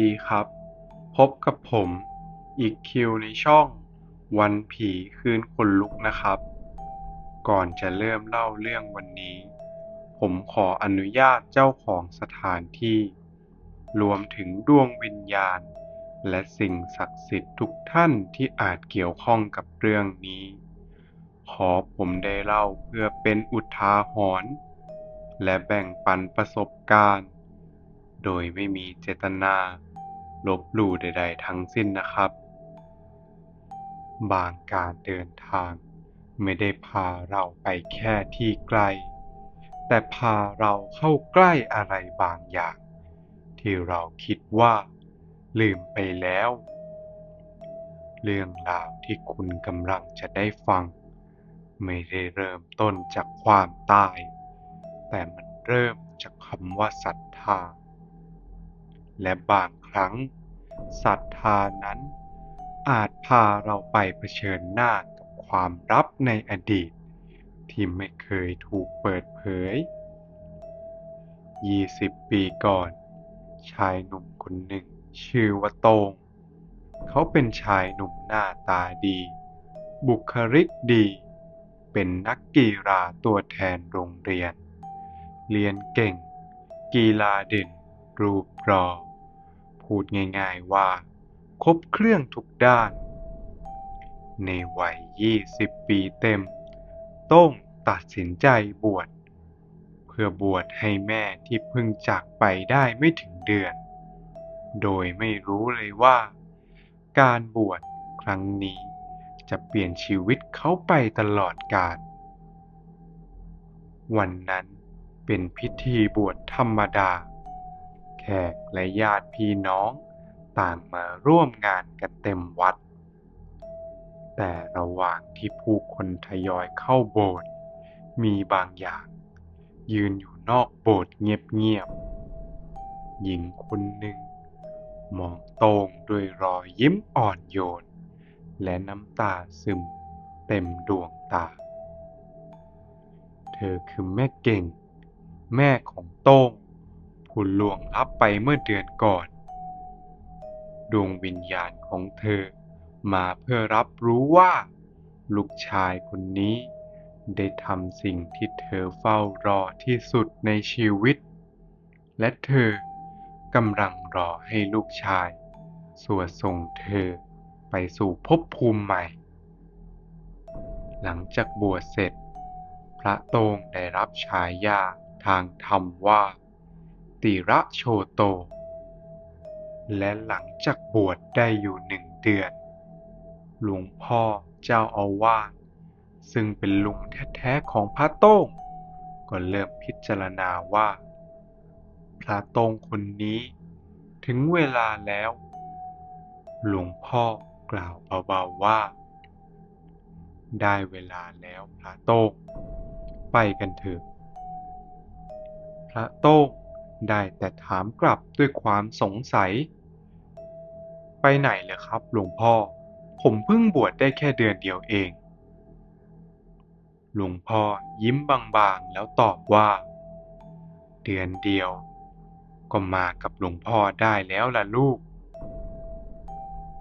ดีครับ พบกับผมอีกคิวในช่องวันผีคืนขนลุกนะครับ ก่อนจะเริ่มเล่าเรื่องวันนี้ ผมขออนุญาตเจ้าของสถานที่ รวมถึงดวงวิญญาณ และสิ่งศักดิ์สิทธิ์ทุกท่านที่อาจเกี่ยวข้องกับเรื่องนี้ ขอผมได้เล่าเพื่อเป็นอุทาหรณ์และแบ่งปันประสบการณ์ โดยไม่มีเจตนา ลบหลู่ใด ๆ ทั้งสิ้นนะครับ บางการเดินทางไม่ได้พาเราไปแค่ที่ไกล แต่พาเราเข้าใกล้อะไรบางอย่าง ที่เราคิดว่า ลืมไปแล้ว เรื่องราวที่คุณกำลังจะได้ฟัง ไม่ได้เริ่มต้นจากความตาย แต่มันเริ่มจากคำว่าศรัทธา และบางครั้งศรัทธานั้น อาจพาเราไปเผชิญหน้ากับความลับในอดีต ที่ไม่เคยถูกเปิดเผย 20 ปีก่อน ชายหนุ่มคนหนึ่งชื่อว่าโตง เขาเป็นชายหนุ่มหน้าตาดี บุคลิกดี เป็นนักกีฬาตัวแทนโรงเรียน เรียนเก่ง กีฬาเด่น รูปรอ พูดง่ายๆว่า ครบเครื่องทุกด้าน ในวัย 20 ปีเต็ม โต้งตัดสินใจบวช เพื่อบวชให้แม่ที่เพิ่งจากไปได้ไม่ถึงเดือน โดยไม่รู้เลยว่า การบวชครั้งนี้จะเปลี่ยนชีวิตเขาไปตลอดกาลวันนั้นเป็นพิธีบวชธรรมดา แขกและญาติพี่น้อง ต่างมาร่วมงานกันเต็มวัด แต่ระหว่างที่ผู้คนทยอยเข้าโบสถ์มีบางอย่าง ยืนอยู่นอกโบสถ์เงียบๆหญิงคนหนึ่ง มองโต้งด้วยรอยยิ้มอ่อนโยน และน้ำตาซึมเต็มดวงตา เธอคือแม่เก่ง แม่ของโต้ง ผู้ล่วงลับไปเมื่อเดือนก่อน ดวงวิญญาณของเธอมาเพื่อรับรู้ว่า ลูกชายคนนี้ ได้ทำสิ่งที่เธอเฝ้ารอที่สุดในชีวิต และเธอกำลังรอให้ลูกชายสวดส่งเธอไปสู่ภพภูมิใหม่ หลังจากบวชเสร็จ พระโตงได้รับฉายาทางธรรมว่า ติระโชโต และหลังจากบวชได้อยู่หนึ่งเดือน หลวงพ่อเจ้าอาวาสซึ่งเป็นลุงแท้ๆของพระโต้ง ก็เริ่มพิจารณาว่า พระโต้งคนนี้ถึงเวลาแล้ว หลวงพ่อกล่าวเบาๆว่า ได้เวลาแล้วพระโต้ง ไปกันเถอะพระโต้ง ได้แต่ถามกลับด้วยความสงสัย ไปไหนเหรอครับ หลวงพ่อ ผมเพิ่งบวชได้แค่เดือนเดียวเอง หลวงพ่อยิ้มบางๆแล้วตอบว่า เดือนเดียว ก็มากับหลวงพ่อได้แล้วล่ะลูก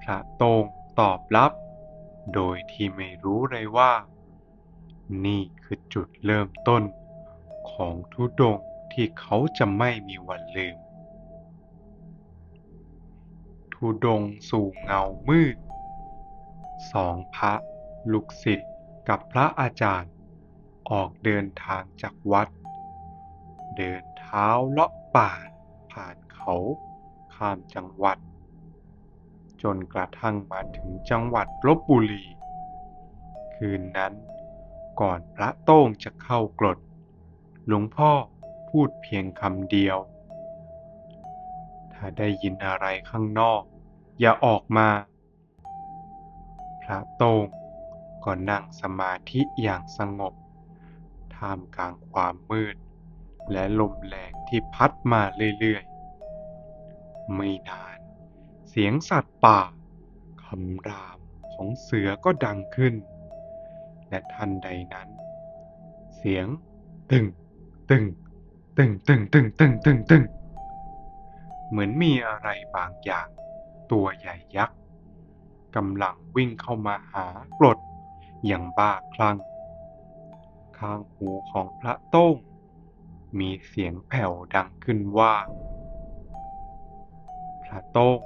พระโตงตอบรับ โดยที่ไม่รู้เลยว่า นี่คือจุดเริ่มต้นของทุดง ที่เขาจะไม่มีวันลืม ทุดงสู่เงามืด สองพระลูกศิษย์กับพระอาจารย์ ออกเดินทางจากวัด เดินเท้าเลาะป่า ผ่านเขาข้ามจังหวัด จนกระทั่งมาถึงจังหวัดลบบุรี คืนนั้นก่อนพระโต้งจะเข้ากรด หลวงพ่อ พูดเพียงคำเดียว ถ้าได้ยินอะไรข้างนอก อย่าออกมา พระโต้งก็นั่งสมาธิอย่างสงบ ท่ามกลางความมืด และลมแรงที่พัดมาเรื่อยๆ ไม่นาน เสียงสัตว์ป่าคำรามของเสือก็ดังขึ้น และทันใดนั้น เสียงตึงตึง ตึงตึงตึงตึงตึงตึงเหมือนมีอะไรบางอย่าง ตัวใหญ่ยักษ์กำลังวิ่งเข้ามาหากรดอย่างบ้าคลั่ง ข้างหูของพระโต้ง มีเสียงแผ่วดังขึ้นว่า พระโต้ง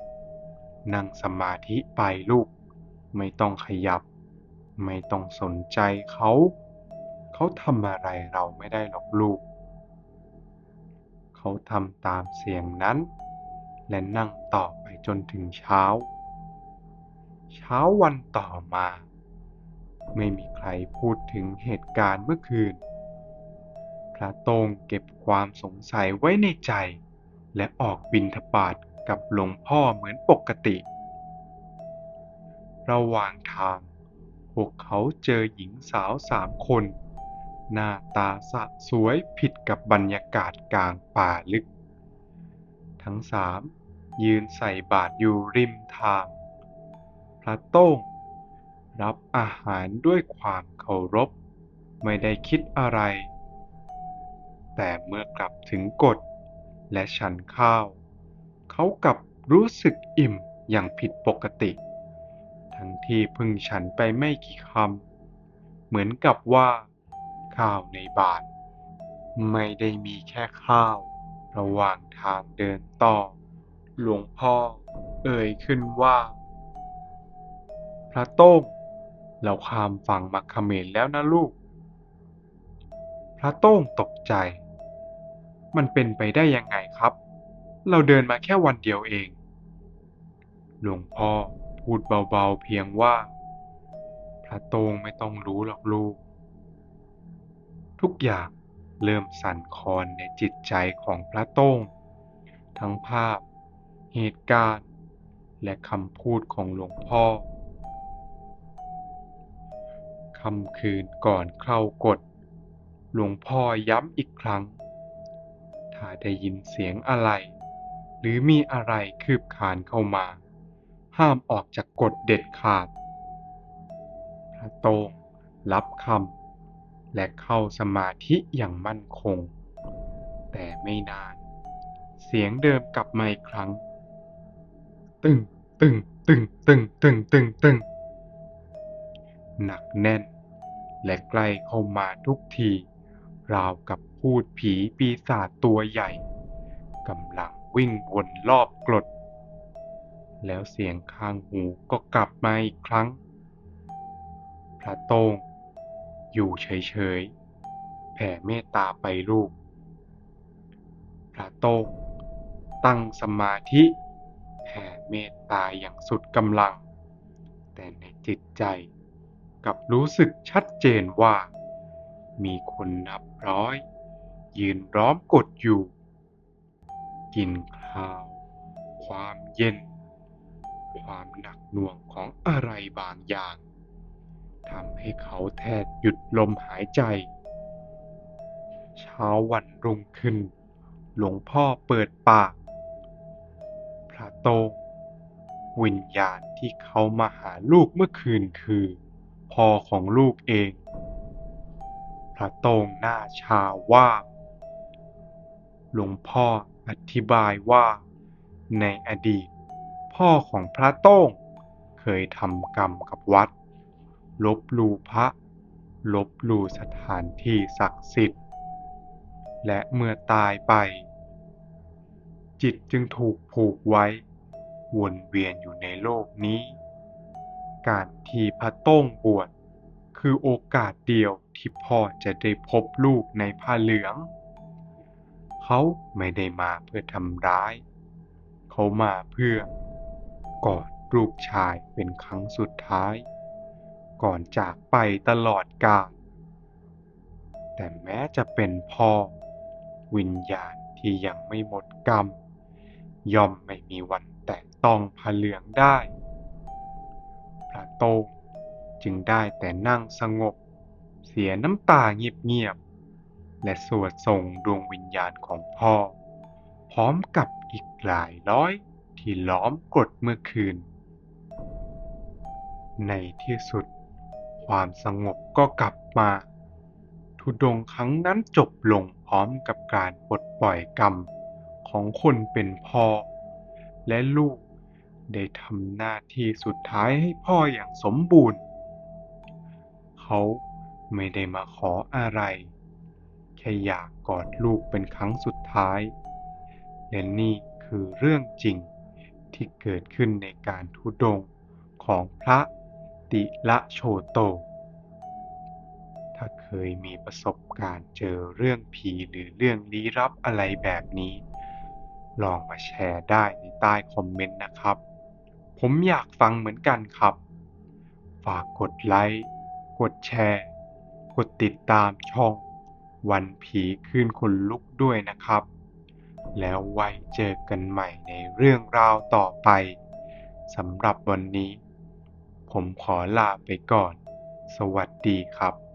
นั่งสมาธิไปลูก ไม่ต้องขยับ ไม่ต้องสนใจเขา เขาทำอะไรเราไม่ได้หรอกลูก เขาทำตามเสียงนั้น และนั่งต่อไปจนถึงเช้า เช้าวันต่อมา ไม่มีใครพูดถึงเหตุการณ์เมื่อคืน พระตงเก็บความสงสัยไว้ในใจ และออกบิณฑบาตกับหลวงพ่อเหมือนปกติ ระหว่างทาง พวกเขาเจอหญิงสาวสามคน หน้าตาสะสวยผิดกับบรรยากาศกลางป่าลึก ทั้งสามยืนใส่บาตรอยู่ริมทาง พระโต้งรับอาหารด้วยความเคารพ ไม่ได้คิดอะไร แต่เมื่อกลับถึงกฎและฉันข้าว เขากลับรู้สึกอิ่มอย่างผิดปกติ ทั้งที่เพิ่งฉันไปไม่กี่คำเหมือนกับว่า ข้าวในบาตรไม่ได้มีแค่ข้าว ระหว่างทางเดินต่อ หลวงพ่อเอ่ยขึ้นว่า พระโต้งเราข้ามฝั่งมาเขมรแล้วนะลูก พระโต้งตกใจ มันเป็นไปได้ยังไงครับ เราเดินมาแค่วันเดียวเอง หลวงพ่อพูดเบาๆเพียงว่า พระโต้งไม่ต้องรู้หรอกลูก ทุกอย่างเริ่มสั่นคลอนในจิตใจของพระโต้ง ทั้งภาพ เหตุการณ์ และคำพูดของหลวงพ่อคำคืนก่อนเข้ากฎ หลวงพ่อย้ำอีกครั้ง ถ้าได้ยินเสียงอะไร หรือมีอะไรคืบคานเข้ามา ห้ามออกจากกฎเด็ดขาด พระโต้งรับคำ และเข้าสมาธิอย่างมั่นคง แต่ไม่นาน เสียงเดิมกลับมาอีกครั้ง ตึงตึงตึงตึงตึงตึงตึงหนักแน่น และใกล้เข้ามาทุกที ราวกับพูดผีปีศาจตัวใหญ่กำลังวิ่งวนรอบกรด แล้วเสียงข้างหูก็กลับมาอีกครั้ง พระโต้ง อยู่เฉยๆ แผ่เมตตาไปลูก พระโต้งตั้งสมาธิแผ่เมตตาอย่างสุดกำลัง แต่ในจิตใจกับรู้สึกชัดเจนว่า มีคนนับร้อย ยืนล้อมกดอยู่กลินคราว ความเย็น ความหนักหน่วงของอะไรบางอย่าง ทำให้เขาแทบหยุดลมหายใจ เช้าวันรุ่งขึ้น หลวงพ่อเปิดปาก พระโตงวิญญาณที่เขามาหาลูกเมื่อคืนคือพ่อของลูกเอง พระโตงหน้าชาว่าหลวงพ่ออธิบายว่า ในอดีต พ่อของพระโต้งเคยทำกรรมกับวัด ลบลู่พระ ลบลู่สถานที่ศักดิ์สิทธิ์ และเมื่อตายไป จิตจึงถูกผูกไว้ วนเวียนอยู่ในโลกนี้ การที่พระต้งบวชคือโอกาสเดียวที่พ่อจะได้พบลูกในผ้าเหลือง เขาไม่ได้มาเพื่อทำร้าย เขามาเพื่อกอดลูกชายเป็นครั้งสุดท้าย ก่อนจากไปตลอดกาล แต่แม้จะเป็นพ่อ วิญญาณที่ยังไม่หมดกรรม ย่อมไม่มีวันแตะต้องผาเหลืองได้พระโต้งจึงได้แต่นั่งสงบ เสียน้ำตาเงียบๆ และสวดส่งดวงวิญญาณของพ่อ พร้อมกับอีกหลายร้อยที่ล้อมกดเมื่อคืน ในที่สุด ความสงบก็กลับมา ทุดงครั้งนั้นจบลงพร้อมกับการปลดปล่อยกรรม ของคนเป็นพ่อ และลูกได้ทำหน้าที่สุดท้ายให้พ่ออย่างสมบูรณ์ เขาไม่ได้มาขออะไร แค่อยากกอดลูกเป็นครั้งสุดท้าย และนี่คือเรื่องจริงที่เกิดขึ้นในการทุดงของพระ ติละโชโต ถ้าเคยมีประสบการณ์เจอเรื่องผีหรือเรื่องลี้ลับอะไรแบบนี้ ลองมาแชร์ได้ในใต้คอมเมนต์นะครับ ผมอยากฟังเหมือนกันครับ ฝากกดไลค์ กดแชร์ กดติดตามช่อง วันผีคืนคนลุกด้วยนะครับ แล้วไว้เจอกันใหม่ในเรื่องราวต่อไปสำหรับวันนี้ ผมขอลาไปก่อน สวัสดีครับ